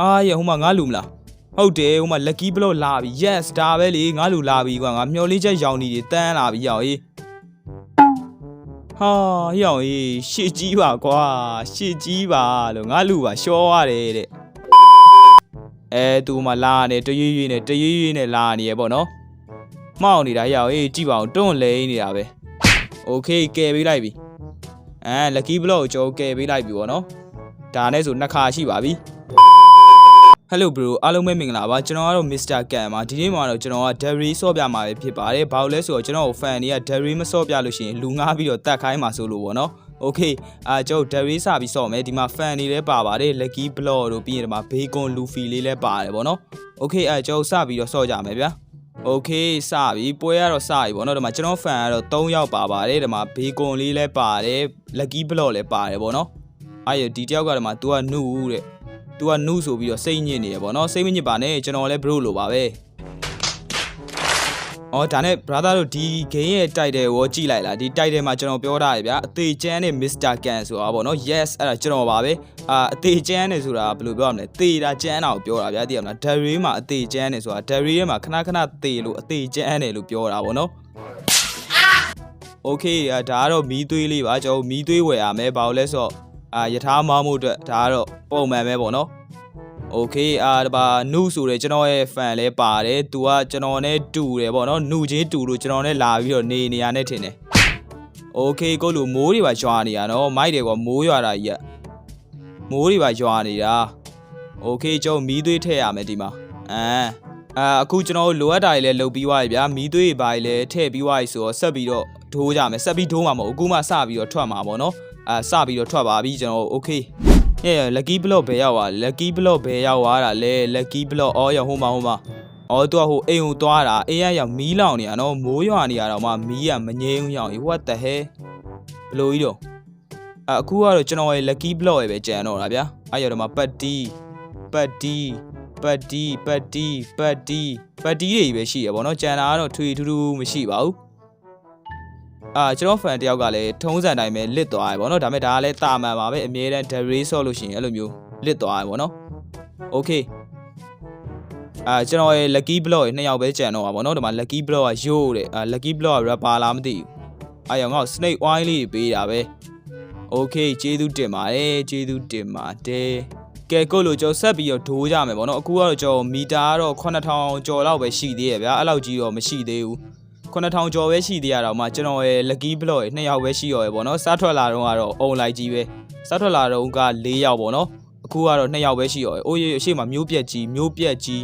အာရဟိုမှာငါလူမလားဟုတ်တယ်ဟိုမှာ lucky block လာပြီ yes ဒါပဲလေငါလူလာပြီကွာငါမျောလေးချက်ရောင်နေတွေတန်းလာပြီရောက်ရေးဟာရောက်ရေးရှစ်ကြီးပါကွာရှစ်ကြီးပါလို့ငါလူပါရှောရတယ်တဲ့အဲသူမှလာနေတရွေ့ရွေ့နဲ့တရွေ့ရွေ့နဲ့လာနေရပေါ့နော်မှောက်နေတာရောက်ရေးကြည့်ပါအောင်တွန့်လဲနေတာပဲโอเคကယ်ပေးလိုက်ပြီအဲ lucky block ကိုကျွန်တော်ကယ်ပေးလိုက်ပြီပေါ့နော်ဒါနဲ့ဆိုနှစ်ခါရှိပါပြီ Hello bro အားလုံးပဲမင်္ဂလာပါကျွန်တော်ကတော့ Mr. Can ပါဒီနေ့မှာတော့ကျွန်တော်က Derry ဆော့ပြမှာပဲဖြစ်ပါတယ်ဘာလို့လဲဆိုတော့ကျွန်တော်ကို fan တွေက Derry မဆော့ပြလို့ရှိရင်လူငားပြီးတော့တတ်ခိုင်းမှာဆိုလို့ပေါ့နော် Okay အာကျွန်တော် Derry စပြီးဆော့မယ်ဒီမှာ fan တွေလည်းပါပါတယ် Lucky Block တို့ပြီးရင်ဒီမှာ Bacon Luffy လေးလည်းပါတယ်ပေါ့နော် Okay အဲကျွန်တော်စပြီးတော့ဆော့ကြမယ်ဗျာ Okay စပြီပွဲကတော့စပြီပေါ့နော်ဒီမှာကျွန်တော် fan ကတော့3ယောက်ပါပါတယ်ဒီမှာ Bacon လေးလည်းပါတယ် Lucky Block လည်းပါတယ်ပေါ့နော်အဲ့ဒီတယောက်ကဒီမှာ तू ကနုတဲ့ तू ကနုဆိုပြီးတော့စိတ်ညစ်နေရပေါ့နော်စိတ်မညစ်ပါနဲ့ကျွန်တော်လည်း bro လိုပါပဲအော်ဒါနဲ့ brother တို့ဒီ game ရဲ့ title ကိုကြည့်လိုက်လားဒီ title မှာကျွန်တော်ပြောထားရဗျာအသေးချမ်းနဲ့ Mr. Can ဆိုတာပေါ့နော် yes အဲ့ဒါကျွန်တော်ပါပဲအာအသေးချမ်းနဲ့ဆိုတာဘယ်လိုပြောရမလဲသေတာချမ်းတာကိုပြောတာဗျာသိရမလား Derry မှာအသေးချမ်းနဲ့ဆိုတာ Derry ထဲမှာခဏခဏသေလို့အသေးချမ်းတယ်လို့ပြောတာပေါ့နော် โอเคဒါကတော့မီးသွေးလေးပါကျွန်တော်မီးသွေးဝယ်ရမယ်ဘာလို့လဲဆိုတော့ အာယထာမောင်းမှုအတွက်ဒါကတော့ပုံမှန်ပဲပေါ့နော်โอเคအာဒါပါနုဆိုတဲ့ကျွန်တော်ရဲ့ fan လဲပါတယ်သူကကျွန်တော်နဲ့တူတယ်ပေါ့နော်နုချင်းတူလို့ကျွန်တော်နဲ့လာပြီးတော့နေနေရနဲ့ထင်တယ်โอเคကိုလူမိုးတွေပါရွာနေရနော်မိုက်တယ်ကွာမိုးရွာတာကြီးကမိုးတွေပါရွာနေတာโอเคကျွန်တော်မီးသွေးထည့်ရမယ်ဒီမှာအာအာအခုကျွန်တော်တို့လိုအပ်တာတွေလည်းလုပ်ပြီးသွားပြီဗျာမီးသွေးတွေပါလည်းထည့်ပြီးသွားပြီဆိုတော့ဆက်ပြီးတော့ဒိုးကြမယ်ဆက်ပြီးဒိုးမှာမဟုတ်ဘူးအခုမှစပြီးတော့ထွက်မှာပေါ့နော် အာစပြီးတော့ထွက်ပါပြီကျွန်တော် okay ညရ lucky block ဘယ်ရောက်ွာ lucky block ဘယ်ရောက်ွာတာလဲ lucky block အော်ရဟိုမှာဟိုမှာအော်သူကဟိုအိမ်ကိုသွားတာအိမ်ရရောက်မီးလောင်နေတာနော်မိုးရွာနေရတော့မှမီးကမငြိမ်းဘူးရောက် what the hell ဘလို့ကြီးတော့အခုကတော့ကျွန်တော်ရဲ့ lucky block ရဲ့ပဲကြံတော့တာဗျာအဲ့ရတော့မှပတ်တီးပတ်တီးပတ်တီးပတ်တီးပတ်တီးပတ်တီးတွေပဲရှိရပါတော့ကြံတာကတော့ထွေထူးထူးမရှိပါဘူး အာကျွန်တော် fan တယောက်ကလည်းထုံးစံတိုင်းပဲလစ်သွားရပါတော့ဒါပေမဲ့ဒါကလည်းတာမန်ပါပဲအမြဲတမ်း dray ဆော့လို့ရှိရင်အဲ့လိုမျိုးလစ်သွားရပါတော့ okay အာကျွန်တော်ရဲ့ lucky block ရဲ့နှစ်ယောက်ပဲကြံတော့ပါဗောနော်ဒီမှာ lucky block ကရိုးတဲ့အာ lucky block က rapper လားမသိဘူးအာရောငါ့ကို snake oil လေးတွေပေးတာပဲ okay ကျေးဇူးတင်ပါတယ်ကျေးဇူးတင်ပါတယ်ကဲကိုလိုကျော်ဆက်ပြီးတော့ဒိုးကြမယ်ဗောနော်အခုကတော့ကျော်မီတာကတော့9000ကျော်လောက်ပဲရှိသေးရဲ့ဗျာအဲ့လောက်ကြီးတော့မရှိသေးဘူး 9000ကျော်ပဲရှိသေးရတော့မှကျွန်တော်ရဲ့ lucky block ရဲ့နှစ်ယောက်ပဲရှိရောရဲ့ဗောနော်စားထွက်လာတော့ကတော့အုံလိုက်ကြီးပဲစားထွက်လာတော့က4ယောက်ဗောနော်အခုကတော့2ယောက်ပဲရှိရောရဲ့အိုးရေအရှိမမျိုးပြက်ကြီးမျိုးပြက်ကြီး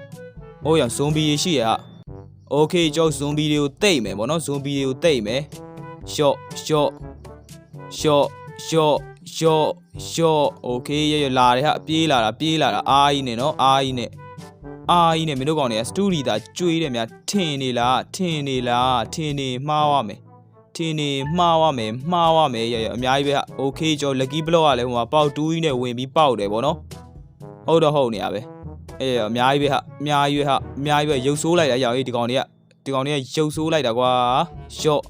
။အိုးရဇွန်ဘီရှိရဟာ။ Okay ကျောက်ဇွန်ဘီတွေကိုတိတ်မယ်ဗောနော်ဇွန်ဘီတွေကိုတိတ်မယ်။ short short short short short short Okay ရရလာတယ်ဟာပြေးလာတာပြေးလာတာအားကြီးနဲ့နော်အားကြီးနဲ့ အားကြီးနဲ့မင်းတို့ကောင်တွေကစတူဒီတာကျွေးတယ်များထင်နေလားထင်နေလားထင်နေမှားရမယ်ထင်နေမှားရမယ်မှားရမယ်ရရအများကြီးပဲဟာ Okay ကျော် lucky block ကလည်းဟိုမှာပေါက်တူးကြီးနဲ့ဝင်ပြီးပေါက်တယ်ဗောနော်ဟုတ်တော့ဟုတ်နေရပဲအေးအများကြီးပဲဟာအများကြီးပဲဟာအများကြီးပဲရုပ်ဆိုးလိုက်တာရောက်ရေးဒီကောင်တွေကဒီကောင်တွေကရုပ်ဆိုးလိုက်တာကွာရှော့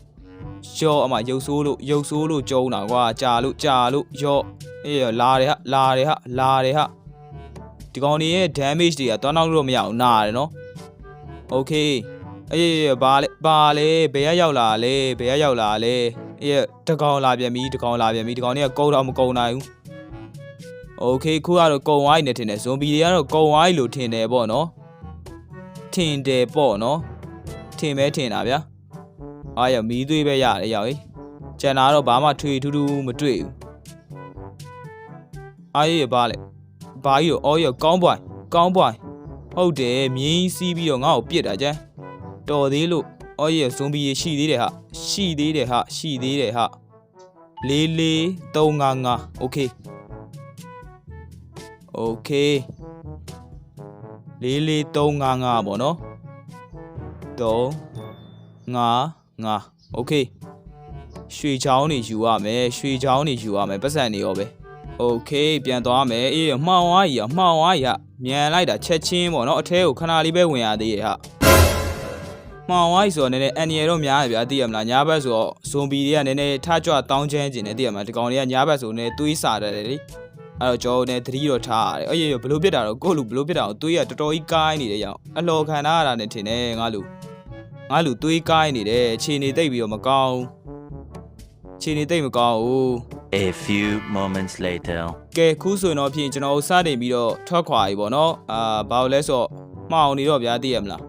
ရှော့အမရုပ်ဆိုးလို့ရုပ်ဆိုးလို့ကျုံတာကွာကြာလို့ကြာလို့ရော့အေးလာတယ်ဟာလာတယ်ဟာလာတယ်ဟာ ဒီကောင်တွေရဲ့ damage တွေကတွန်းတော့လို့မရအောင်နာတယ်နော် okay အေးဘာလဲဘာလဲဘယ်ရရောက်လာလဲဘယ်ရရောက်လာလဲအေးတကောင်လာပြန်ပြီတကောင်လာပြန်ပြီဒီကောင်တွေကကုန်းတော့မကုန်းနိုင်ဘူး โอเคခုကတော့ကုံဝိုင်းနေထင်တယ်ဇွန်ဘီတွေကတော့ကုံဝိုင်းလို့ထင်တယ်ပေါ့နော်ထင်တယ်ပေါ့နော်ထင်မဲထင်တာဗျာအားရမီးသွေးပဲရတယ်ရောက်ကြီးကျန်တာတော့ဘာမှထွေထူးထူးမတွေ့ဘူးအားရပါလေ ဘာကြီးတို့အော်ရကောင်းပွိုင်ကောင်းပွိုင်ဟုတ်တယ်မြင်းစီးပြီးတော့ငါ့ကိုပြစ်တာကြမ်းတော်သေးလို့အော်ရဇွန်ဘီရှိသေးတယ်ဟာရှိသေးတယ်ဟာရှိသေးတယ်ဟာ44355 okay okay 44355ပေါ့နော်355 okay ရွှေချောင်းနေယူရမယ်ရွှေချောင်းနေယူရမယ်ပတ်စံနေရောပဲ โอเคပြန်သွားမယ်အေးမှောင်ဝါးကြီးอ่ะမှောင်ဝါးကြီးอ่ะမြန်လိုက်တာချက်ချင်းပေါ့နော်အထဲကိုခဏလေးပဲဝင်ရသေးရဲ့ဟာမှောင်ဝါးကြီးဆိုတော့နည်းနည်းအန်ရီတော့များတယ်ဗျာသိရမလားညာဘက်ဆိုတော့ဇွန်ဘီတွေကနည်းနည်းထားကြွတောင်းချမ်းကျင်တယ်သိရမလားဒီကောင်တွေကညာဘက်ဆိုနည်းသွေးစာတယ်လေ အဲ အဲ့တော့ကျွန်တော်လည်းသတိတော့ထားရတယ်အေးဘလို့ပြစ်တာတော့ကိုယ့်လူဘလို့ပြစ်တာတော့သွေးကတော်တော်ကြီးကိုင်းနေတယ်ရောင်အလော်ခံထားရတာနဲ့ထင်တယ်ငါလူငါလူသွေးကိုင်းနေတယ်ခြေနေတိတ်ပြီးတော့မကောင်း ခြေနေတိတ်မကောင်းဘူး A few moments later. ကဲခုဆိုရင်တော့ဖြင့်ကျွန်တော်စတင်ပြီးတော့ထွက်ခွာပြီပေါ့နော်အာဘာလို့လဲဆိုတော့မှောင်နေတော့ဗျာသိရမလား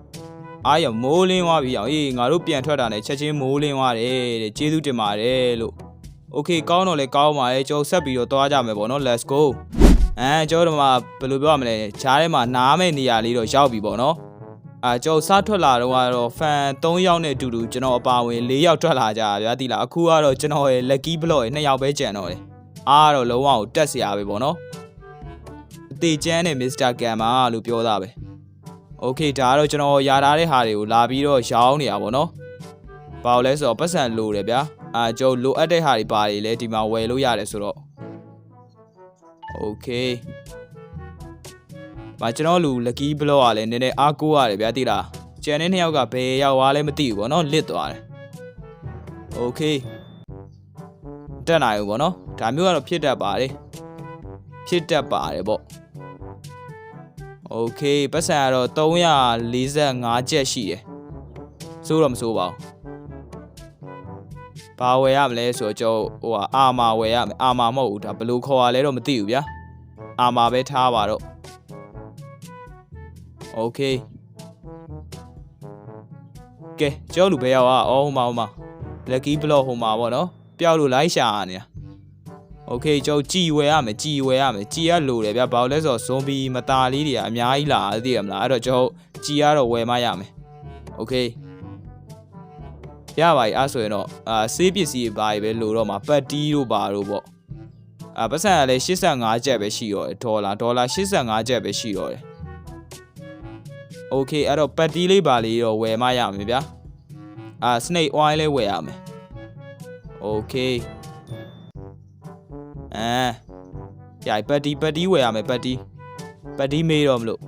အားရမိုးလင်းသွားပြီအောင်အေးငါတို့ပြန်ထွက်တာနဲ့ချက်ချင်းမိုးလင်းသွားတယ်တဲ့ကျေးဇူးတင်ပါတယ်လို့ Okay ကောင်းတော့လဲကောင်းပါလေကျွန်တော်ဆက်ပြီးတော့သွားကြမယ်ပေါ့နော် let's go အဲကျွန်တော်တို့မှဘယ်လိုပြောရမလဲဂျားထဲမှာနားမဲ့နေရာလေးတော့ရောက်ပြီပေါ့နော် အာကျွန်တော်စားထွက်လာတော့ကတော့ fan 3ယောက်နဲ့အတူတူကျွန်တော်အပါဝင်4ယောက်ထွက်လာကြတာဗျာဒီလားအခုကတော့ကျွန်တော်ရဲ့ lucky block ရဲ့2ယောက်ပဲကျန်တော့တယ်အားကတော့လုံးဝကိုတက်စရာပဲပေါ့နော်အသေးချမ်းနဲ့ Mr. Gamma လို့ပြောတာပဲ Okay ဒါကတော့ကျွန်တော်ယာထားတဲ့ဟာတွေကိုလာပြီးတော့ရောင်းနေတာပေါ့နော်ဘာလို့လဲဆိုတော့ပတ်စံလိုတယ်ဗျာအာကျွန်တော်လိုအပ်တဲ့ဟာတွေပါတယ်လေဒီမှာဝယ်လို့ရတယ်ဆိုတော့ Okay ။ဘာကျွန်တော်လူ lucky block ကလည်းနည်းနည်းအားကိုးရတယ်ဗျာသိလား။ကျန်တဲ့နှစ်ယောက်ကဘယ်ရောက်သွားလဲမသိဘူးဗောနော်လစ်သွားတယ်။ Okay တက်နိုင်ဘူးဗောနော်။ဒါမျိုးကတော့ဖြစ်တတ်ပါတယ်။ဖြစ်တတ်ပါတယ်ဗော။ Okay ပတ်စံကတော့345ကျက်ရှိတယ်။စိုးတော့မစိုးပါဘူး။ဘာဝယ်ရမလဲဆိုတော့ကျွန်တော်ဟိုဟာအာမာဝယ်ရမယ်အာမာမဟုတ်ဘူးဒါဘယ်လိုခေါ်ရလဲတော့မသိဘူးဗျာအာမာပဲထားပါတော့ โอเคကဲကျောက်လူပဲရောက်อ่ะအော်ဟိုမှာဟိုမှာ lucky block ဟိုမှာပေါ့နော်ပျောက်လို့လိုက်ရှာနေတာโอเคကျောက်ကြည်ဝယ်ရမယ်ကြည်ဝယ်ရမယ်ကြည်ရလိုတယ်ဗျာဘာလို့လဲဆိုတော့ဇွန်ဘီမตาလေးတွေကအများကြီးလာသိရမလားအဲ့တော့ကျောက်ကြည်ရတော့ဝယ်မှရမယ်โอเคရပါပြီအဲ့ဆိုရင်တော့အာဆေးပစ္စည်းတွေပါပဲလိုတော့မှာပတ်တီးတို့ပါတို့ပေါ့အာပတ်စံကလည်း85ကျပ်ပဲရှိတော့တယ်ဒေါ်လာဒေါ်လာ85ကျပ်ပဲရှိတော့တယ် โอเคအဲ့တော့ပတ်တီးလေးပါလေးတော့ဝယ်မှရမယ်ဗျာအာ snake oil လေးဝယ်ရမယ်โอเคအဲရိုက်ပတ်တီးပတ်တီးဝယ်ရမယ်ပတ်တီးပတ်တီးမေးတော့မလို့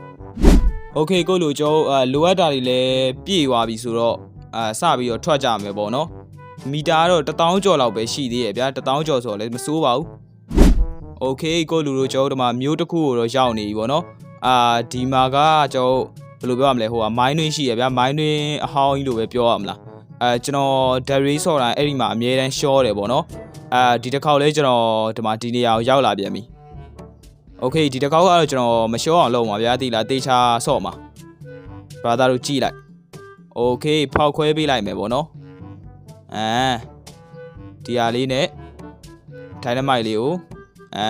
โอเคကိုလိုကျော်အာလိုအပ်တာတွေလည်းပြည့်သွားပြီဆိုတော့အာစပြီးတော့ထွက်ကြမယ်ပေါ့နော်မီတာကတော့1000ကျော်လောက်ပဲရှိသေးရဲ့ဗျာ1000ကျော်ဆိုတော့လည်းမစိုးပါဘူးโอเคကိုလူတို့ကျော်တို့မှာမျိုးတစ်ခုကိုတော့ရောက်နေပြီပေါ့နော်အာဒီမှာကကျော် ဘယ်လိုပြောရမလဲဟိုကမိုင်းတွင်းရှိရဗျာမိုင်းတွင်းအဟောင်းကြီးလို့ပဲပြောရမလားအဲကျွန်တော် dairy ဆော့တာအဲ့ဒီမှာအမြဲတမ်းရှော့တယ်ပေါ့နော်အဲဒီတစ်ခေါက်လဲကျွန်တော်ဒီမှာဒီနေရာကိုရောက်လာပြန်ပြီโอเคဒီတစ်ခေါက်ကတော့ကျွန်တော်မရှော့အောင်လုပ်ပါဗျာတိလားတေချာဆော့မှာ brother တို့ကြည့်လိုက်โอเคဖောက်ခွဲပေးလိုက်မယ်ပေါ့နော်အဲဒီဟာလေးနဲ့ dynamite လေးကိုအဲ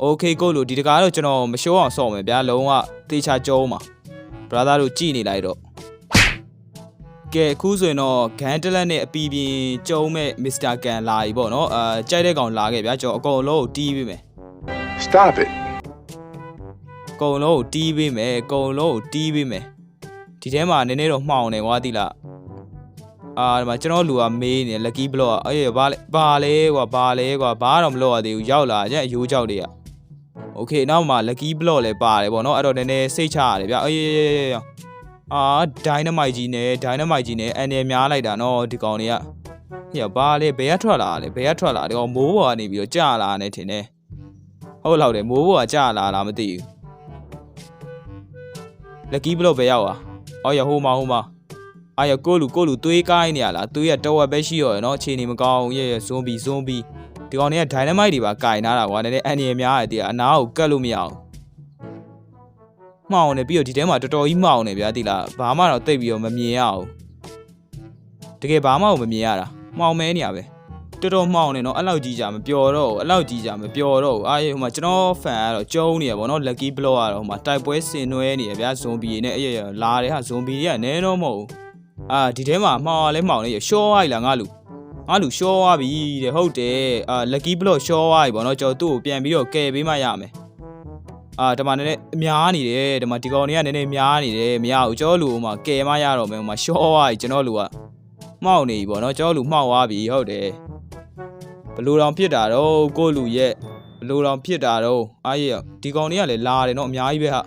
โอเคကိုလို့ဒီတကားတော့ကျွန်တော်မရှော့အောင်ဆော့မယ်ဗျာလုံးဝ တေချာကျုံးပါ brother တို့ကြည့်နေလိုက်တော့ကဲအခုဆိုရင်တော့ဂန်တလက်နဲ့အပီပြင်းကျုံးမဲ့ Mr. Gan လာပြီပေါ့နော်အာကြိုက်တဲ့ကောင်လာခဲ့ဗျာကျွန်တော်အကုန်လုံးကိုတီးပေးမယ် Stop it. အကုန်လုံးကိုတီးပေးမယ်အကုန်လုံးကိုတီးပေးမယ်ဒီထဲမှာနည်းနည်းတော့မှောင်နေကွာတိလားအာဒီမှာကျွန်တော်လူကမေးနေ lucky block ကအေးဘာလဲဘာလဲကွာဘာလဲကွာဘာတော့မလို့ရသေးဘူးရောက်လာကြအယိုးကြောက်တွေက โอเคနောက်မှာ lucky block လည်းပါတယ်ပေါ့နော်အဲ့တော့နည်းနည်းစိတ်ချရတယ်ဗျအေးအာ dynamite ကြီးနဲ့ dynamite ကြီးနဲ့အန်နယ်များလိုက်တာနော်ဒီကောင်တွေကဟေ့ဘာလဲဘယ်ကထွက်လာလဲဘယ်ကထွက်လာဒီကောင်မိုးပေါ်ကနေပြီးတော့ကြာလာနေထင်တယ်ဟုတ်လောက်တယ်မိုးပေါ်ကကြာလာလားမသိဘူး lucky block ပဲရောက်อ่ะအော်ရဟိုမှာဟိုမှာအာရကိုလူကိုလူသွေးကိုင်းနေရလားသွေးရတော့ဝက်ပဲရှိရောရနော်အခြေအနေမကောင်းရဲ့ရဇွန်ဘီဇွန်ဘီ ဒီကောင်တွေက dynamite တွေပါကင်ထားတာကွာနည်းနည်းအန်ရများရတဲ့အနာကိုကတ်လို့မရအောင်မှောင်နေပြီးတော့ဒီထဲမှာတော်တော်ကြီးမှောင်နေဗျာတိလားဘာမှတော့တိတ်ပြီးတော့မမြင်ရအောင်တကယ်ဘာမှမမြင်ရတာမှောင်မဲနေရပဲတော်တော်မှောင်နေတော့အဲ့လောက်ကြီးကြမပျော်တော့ဘူးအဲ့လောက်ကြီးကြမပျော်တော့ဘူးအားရဟိုမှာကျွန်တော် fan ကတော့ကျုံးနေရပေါ့နော် lucky block ကတော့ဟိုမှာတိုက်ပွဲဆင်နွဲနေရဗျာဇွန်ဘီနဲ့အဲ့ရလာတယ်ဟာဇွန်ဘီတွေကနဲတော့မဟုတ်ဘူးအာဒီထဲမှာမှောင်လဲမှောင်နေရရှော့လိုက်လားငါလူ ငါလူရှော့သွားပြီတဲ့ဟုတ်တယ်အာ lucky block ရှော့သွားပြီပေါ့နော်ကျွန်တော်သူ့ကိုပြန်ပြီးတော့ကယ်ပေးမှရမယ်အာဒီမှာနည်းနည်းအများနေတယ်ဒီမှာဒီကောင်တွေကနည်းနည်းများနေတယ်မရဘူးကျွန်တော်လူဟိုမှာကယ်မှရတော့မယ်ဟိုမှာရှော့သွားပြီကျွန်တော်လူကမှောက်နေပြီပေါ့နော်ကျွန်တော်လူမှောက်သွားပြီဟုတ်တယ် ဘလူတောင်ဖြစ်တာတော့ကိုယ့်လူရဲ့ဘလူတောင်ဖြစ်တာတော့အားရဒီကောင်တွေကလည်းလာတယ်နော်အများကြီးပဲဟာ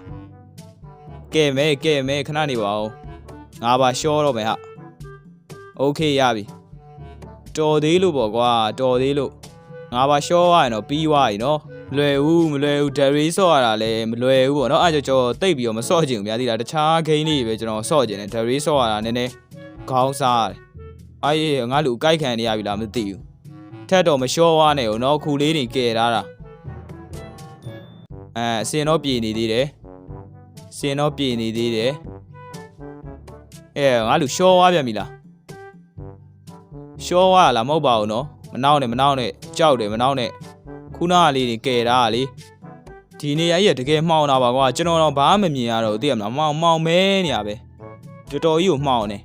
ကဲမဲကဲမဲခဏနေပါဦးငါပါရှော့တော့မယ်ဟာโอเคရပြီ တော်သေးလို့ပေါ့ကွာတော်သေးလို့ငါပါရှော့ရရင်တော့ပြီးသွားပြီနော်မလွယ်ဘူးမလွယ်ဘူးဒရီဆော့ရတာလည်းမလွယ်ဘူးပေါ့နော်အဲ့ဒါကြောင့်ကျွန်တော်တိတ်ပြီးတော့မဆော့ချင်ဘူးများသီလားတခြားဂိမ်းလေးတွေပဲကျွန်တော်ဆော့ချင်တယ်ဒရီဆော့ရတာနည်းနည်းခေါင်းစားရတယ်အေးငါလူကြိုက်ခံနေရပြီလားမသိဘူးထက်တော့မရှော့ရနဲ့ဦးနော်ခုလေးတွေကဲထားတာအဲအစင်တော့ပြေနေသေးတယ်စင်တော့ပြေနေသေးတယ်အဲငါလူရှော့ရပြန်ပြီလား ရှောရလားမဟုတ်ပါဘူးနော်မနှောင်းနဲ့မနှောင်းနဲ့ကြောက်တယ်မနှောင်းနဲ့ခုနကလေးတွေကဲတာကလေဒီနေရာကြီးကတကယ်မှောင်တာပါကွာကျွန်တော်တော့ဘာမှမမြင်ရတော့ဘူးသိရမလားမှောင်မှောင်မဲနေရပဲတော်တော်ကြီးကိုမှောင်နေ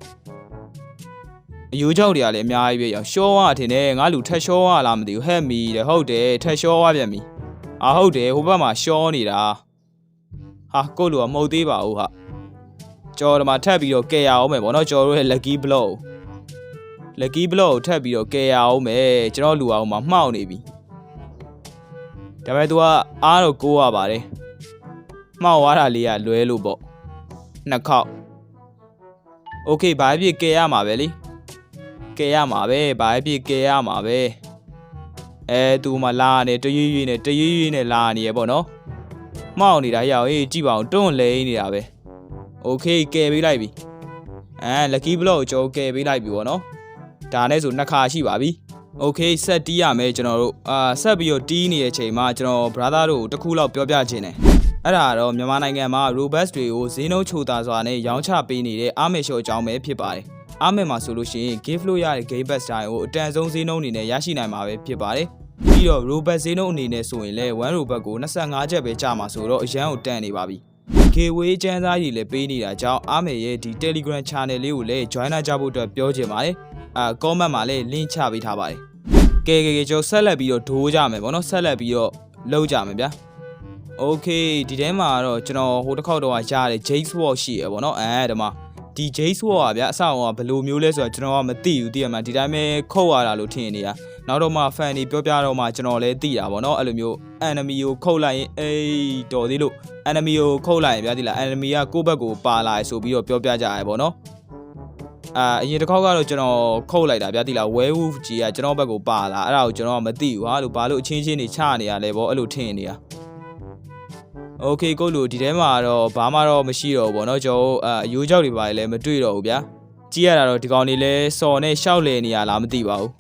အယူကြောက်တွေကလည်းအများကြီးပဲရောက်ရှောရထင်တယ်ငါလူထက်ရှောရလားမသိဘူးဟဲ့မီတဲ့ဟုတ်တယ်ထက်ရှောရပြန်ပြီအာဟုတ်တယ်ဟိုဘက်မှာရှောနေတာဟာကိုယ့်လူကမဟုတ်သေးပါဘူးဟာကျော်ဒီမှာထပ်ပြီးတော့ကဲရအောင်မယ်ဗောနော်ကျော်တို့ရဲ့ lucky blow lucky block ကိုထပ်ပြီးတော့ကဲရအောင်မယ်ကျွန်တော်လူအောင်မှာမှောက်နေပြီဒါပေမဲ့ तू ကအားတော့ကိုးရပါတယ်မှောက်သွားတာလေးကလွဲလို့ပေါ့နှစ်ခေါက် okay ဘာဖြစ်ကဲရမှာပဲလေကဲရမှာပဲဘာဖြစ်ကဲရမှာပဲအဲ तू မှလာနေတရွေ့ရွေ့နဲ့တရွေ့ရွေ့နဲ့လာနေရပေါ့နော်မှောက်နေတာရောက်အေးကြည့်ပါအောင်တွန့်လဲနေတာပဲ okay ကဲပေးလိုက်ပြီအဲ lucky block ကိုကျွန်တော်ကဲပေးလိုက်ပြီပေါ့နော် ဒါနဲ့ဆိုနှစ်ခါရှိပါပြီ။ Okay ဆက်တီးရမယ်ကျွန်တော်တို့အာဆက်ပြီးတော့တီးနေတဲ့အချိန်မှာကျွန်တော် brother တို့ကိုတစ်ခုလောက်ပြောပြခြင်းတယ်။အဲ့ဒါကတော့မြန်မာနိုင်ငံမှာ robust တွေကိုဈေးနှုန်းချိုသာစွာနဲ့ရောင်းချပေးနေတဲ့အာမေရှော့အကြောင်းပဲဖြစ်ပါတယ်။အာမေမှာဆိုလို့ရှိရင် gift လို့ရတဲ့ game pass တိုင်းကိုအတန်ဆုံးဈေးနှုန်းအနေနဲ့ရရှိနိုင်မှာပဲဖြစ်ပါတယ်။ပြီးတော့ robust ဈေးနှုန်းအနေနဲ့ဆိုရင်လည်း1 robust ကို25ချက်ပဲကျမှာဆိုတော့အရန်ကိုတန်နေပါပြီ။ gateway ကျန်းစားကြီးလည်းပေးနေတာကြောင့်အာမေရဲ့ဒီ Telegram channel လေးကိုလည်း join လာကြဖို့အတွက်ပြောချင်ပါတယ်။ အာ comment မှာလည်း link ချပေးထားပါတယ်။ကဲကဲကဲကျွန်တော်ဆက်လက်ပြီးတော့ဒိုးကြမယ်ဗောနော်ဆက်လက်ပြီးတော့လုံးကြမယ်ဗျာ။ Okay ဒီထဲမှာတော့ကျွန်တော်ဟိုတစ်ခေါက်တော့ရတဲ့ Jade Sword ရှိရဗောနော်အဲဒီမှာဒီ Jade Sword อ่ะဗျာအဆောက်ကဘယ်လိုမျိုးလဲဆိုတော့ကျွန်တော်ကမသိဘူးသိရမှာဒီတိုင်းပဲခုတ်ရတာလို့ထင်နေတာနောက်တော့မှ fan တွေပြောပြတော့မှကျွန်တော်လည်းသိတာဗောနော်အဲ့လိုမျိုး enemy ကိုခုတ်လိုက်ရင်အေးတော်သေးလို့ enemy ကိုခုတ်လိုက်ရင်ဗျာဒီလား enemy ကကိုယ့်ဘက်ကိုပါလာရဆိုပြီးတော့ပြောပြကြရဲဗောနော် အာအရင်တစ်ခေါက်ကတော့ကျွန်တော်ခုတ်လိုက်တာဗျာဒီလား werewolf ကြီးကကျွန်တော်ဘက်ကိုပါလာအဲ့ဒါကိုကျွန်တော်ကမသိဘူးဟာလို့ဘာလို့အချင်းချင်းနေချနေရလဲဗောအဲ့လိုထင်နေတာโอเคကိုလူဒီထဲမှာတော့ဘာမှတော့မရှိတော့ဘူးဗောနော်ကျွန်တော်အာအယိုးကြောက်တွေပါလည်းမတွေ့တော့ဘူးဗျာကြည့်ရတာတော့ဒီကောင်တွေလဲစော်နဲ့ရှောက်လဲနေရလားမသိပါဘူး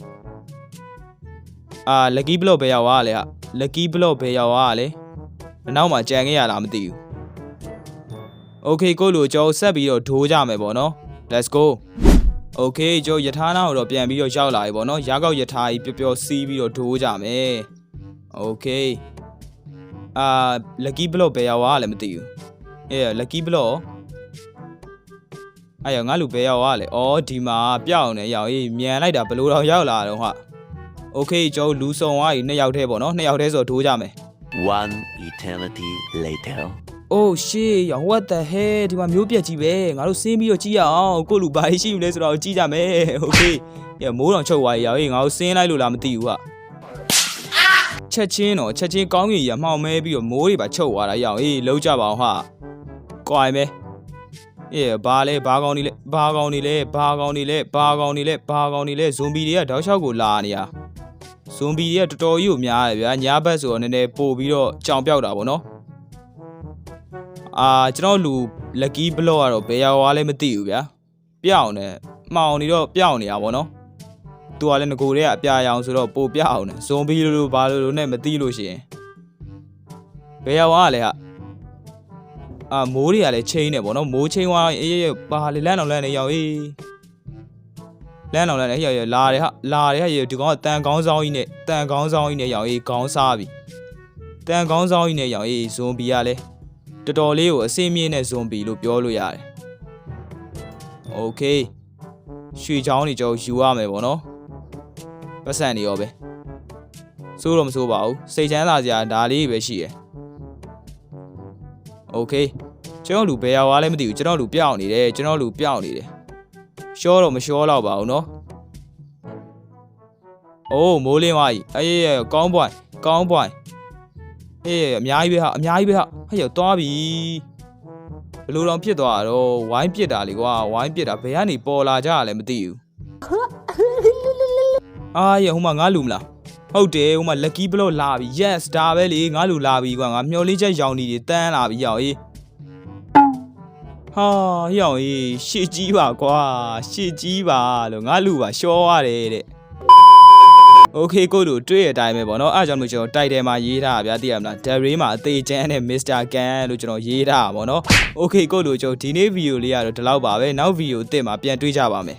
အာ lucky block ပဲရောက်သွားလေဟာ lucky block ပဲရောက်သွားလေနောက်မှကြံခဲ့ရလားမသိဘူး Okay ကိုလူကျွန်တော်ဆက်ပြီးတော့ဒိုးကြမယ်ဗောနော် let's go Okay ကျွန်တော်ယထာနာကိုတော့ပြန်ပြီးတော့ရောက်လာပြီဗောနော်ရာကောက်ယထာကြီးပျော်ပျော်စီးပြီးတော့ဒိုးကြမယ် Okay အာ lucky block ဘယ်ရောက်သွားလဲမသိဘူးအေး lucky block အဲ့ရငါလူဘယ်ရောက်သွားလဲဩဒီမှာပြောင်းနေရောက်ရေးမြန်လိုက်တာဘလို့တော့ရောက်လာတော့ဟာ Okay ကျွန်တော်လူစုံသွားပြီနှစ်ယောက်တည်းဗောနော်နှစ်ယောက်တည်းဆိုဒိုးကြမယ် One eternity later. Oh shit ရော what the hell ဒီမှာမျိုးပြက်ကြီးပဲငါတို့စင်းပြီးတော့ကြည့်ရအောင်ကိုလူဘာရှိမလဲဆိုတော့ကြည့်ကြမယ် Okay ရမိုးတော်ချုပ်သွားပြီရောဟေးငါတို့စင်းလိုက်လို့လားမသိဘူးကချက်ချင်းတော့ချက်ချင်းကောင်းကြီးရမှောင်မဲပြီးတော့မိုးတွေပါချုပ်သွားတာရောဟေးလုံးကြပါအောင်ဟာကွာမဲအေးဘာလဲဘာကောင်းနေလဲဘာကောင်းနေလဲဘာကောင်းနေလဲဘာကောင်းနေလဲဘာကောင်းနေလဲဇွန်ဘီတွေကတောက်လျှောက်ကိုလာနေတာဇွန်ဘီတွေကတော်တော်ကြီးကိုများတယ်ဗျာညာဘက်ဆိုတော့နည်းနည်းပို့ပြီးတော့ကြောင်ပြောက်တာပေါ့နော် အာကျွန်တော်လူ lucky block ကတော့ဘယ်ရောက်သွားလဲမသိဘူးဗျာပြောင်းနေမှောင်နေတော့ပြောင်းနေတာဗောနော်သူကလည်းငကိုတွေကအပြာရောင်ဆိုတော့ပိုပြောင်းနေဇွန်ဘီလိုလိုဘာလိုလိုနဲ့မသိလို့ရှိရင်ဘယ်ရောက်သွားလဲဟာအာမိုးတွေကလည်းချိန်နေဗောနော်မိုးချိန်သွားရင်အေးအေးပါလေလန့်အောင်လန့်နေရောက်အေးလန့်အောင်လန့်နေရောက်ရလာတယ်ဟာလာတယ်ဟာဒီကောင်ကတန်ကောင်းဆောင်ကြီးနဲ့တန်ကောင်းဆောင်ကြီးနဲ့ရောက်အေးခေါင်းစားပြီတန်ကောင်းဆောင်ကြီးနဲ့ရောက်အေးဇွန်ဘီကလည်း တော်တော်လေးကိုအစင်းမြင့်တဲ့ဇွန်ဘီလို့ပြောလို့ရတယ်။ Okay ရွှေချောင်းတွေကြောယူရမယ်ပေါ့နော်။ပတ်စံနေရောပဲ။စိုးတော့မစိုးပါဘူး။စိတ်ချမ်းသာစရာဒါလေးပဲရှိရယ်။ Okay ကျွန်တော်လူဘယ်ရောက်သွားလဲမသိဘူးကျွန်တော်လူပြောင်းနေတယ်ကျွန်တော်လူပြောင်းနေတယ်။ရှောတော့မရှောတော့ပါဘူးနော်။အိုးမိုးလင်းသွားပြီ။အေးကောင်းပွိုင်ကောင်းပွိုင် အေးအများကြီးပဲဟာအများကြီးပဲဟာဟဲ့ရသွားပြီဘလို့တော့ဖြစ်သွားတာတော့ဝိုင်းပစ်တာလေကွာဝိုင်းပစ်တာဘယ်ကနေပေါ်လာကြရလဲမသိဘူးအာရဟိုမှာငါလူမလားဟုတ်တယ်ဟိုမှာ lucky block လာပြီ yes ဒါပဲလေငါလူလာပြီကွာငါမျောလေးချက်ရောင်နေတွေတန်းလာပြီရောက်ရေးဟာရောက်ရေးရှေ့ကြီးပါကွာရှေ့ကြီးပါလို့ငါလူပါရှောရတယ်တဲ့ โอเคကိုတို့တွေ့ရတဲ့အတိုင်းပဲပေါ့နော်အားကြောင့်လို့ကျွန်တော်တိုက်တယ်မှာရေးထားတာဗျာသိရမလား Derry မှာအသေးချမ်းနဲ့ Mr. Gan လို့ကျွန်တော်ရေးထားတာပေါ့နော်โอเคကိုတို့ကျွန်တော်ဒီနေ့ဗီဒီယိုလေးကတော့ဒီလောက်ပါပဲနောက်ဗီဒီယိုအစ်စ်မှာပြန်တွေ့ကြပါမယ်